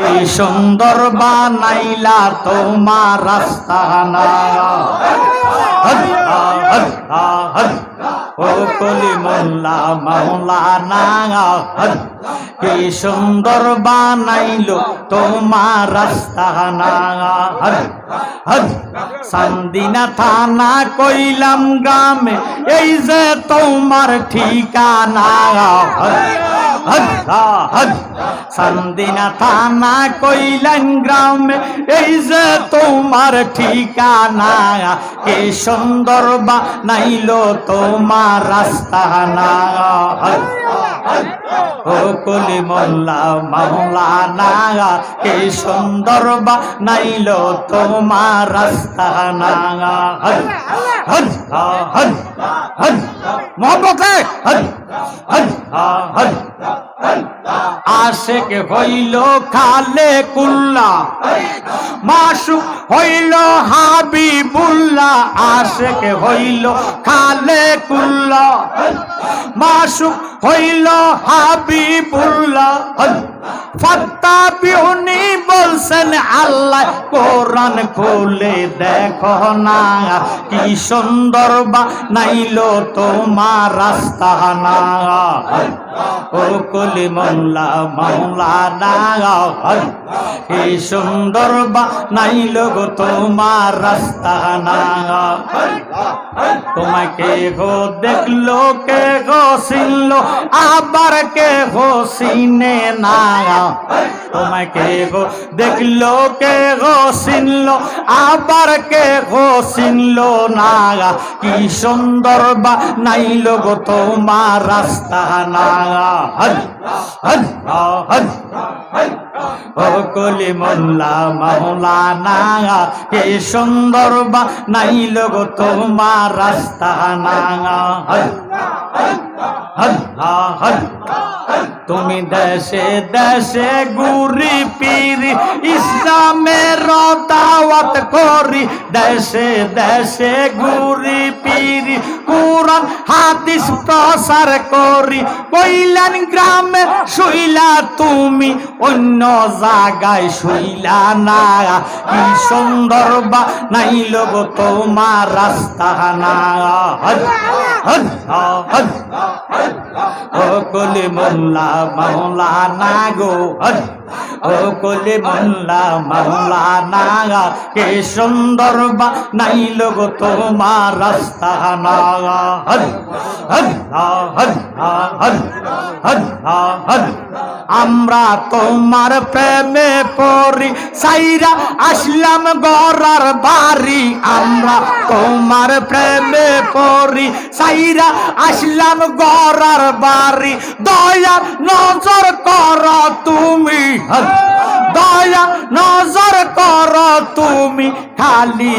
কি সুন্দর বানাইলা তোমার রাস্তা না হদ, হা, হদ, হা, হদ। ও কলি মোল্লা মাওলানা। কি সুন্দর বানাইলো তোমার রাস্তা না হদ, হদ। সান্দিনা থানা কইলাম গ্রামে এই যে তোমার ঠিকানা। সান্দিনা থানা কইলেন গ্রামে এই যে তোমার ঠিকানা কে সুন্দর বা নাইলো তোমার রাস্তা না ও কলি মোল্লা মাওলানা কে সুন্দর বা নাইলো তোমার রাস্তা না হদ হদ হা, হদ হদ আশেক হইল খালে কুল্লা। মাসু হইল হাবিবুল্লাহ। আশেক হইল খালে কুল্লা। মাসু হইল হাবিবুল্লাহ। ফত্তা বিহুনি বলছেন, আল্লাহ কোরআন খুলে দেখো না। কি সুন্দর বা নাইলো তোমার রাস্তা না ও কলি মোল্লা মাওলা না কি সুন্দর বা নাইলো গো তোমার রাস্তা না তোমাকে গো দেখল, কে গো চিনলো, আবার কে গো চিনে না। তোমাকে গো দেখল কে গো চিনলো আবার কে গো চিনলো না কি সুন্দর বা নাইলো গো তোমার রাস্তা না হদ হদ ও কলি মোল্লা মাওলানা কে সুন্দর বা নাইল গো তোমার রাস্তা না হদ হদ হা, হদ তুমি দেশে দেশে গুরি পীর ইসলামের দাওয়াত করি, দেশে দেশে গুরি পিরি কোরআন, হাদিস প্রসার করি। কইলেন, গ্রামে শুইলা তুমি, অন্য জায়গায় শুইলা না। কি সুন্দর বা নাইল গো তোমার রাস্তা না। ও কলি মোল্লা মাওলা না গো। ও কলি মোল্লা মাওলা না কে সুন্দর বা নাই গো তোমার রাস্তা না আমরা তোমার প্রেমে পড়ি, সাইরা আসলাম গড়ার বাড়ি। আমরা তোমার প্রেমে পড়ি, সাইরা আসলাম গড়ার বাড়ি। দয়া নজর কর তুমি দয়া নজর কর তুমি খালি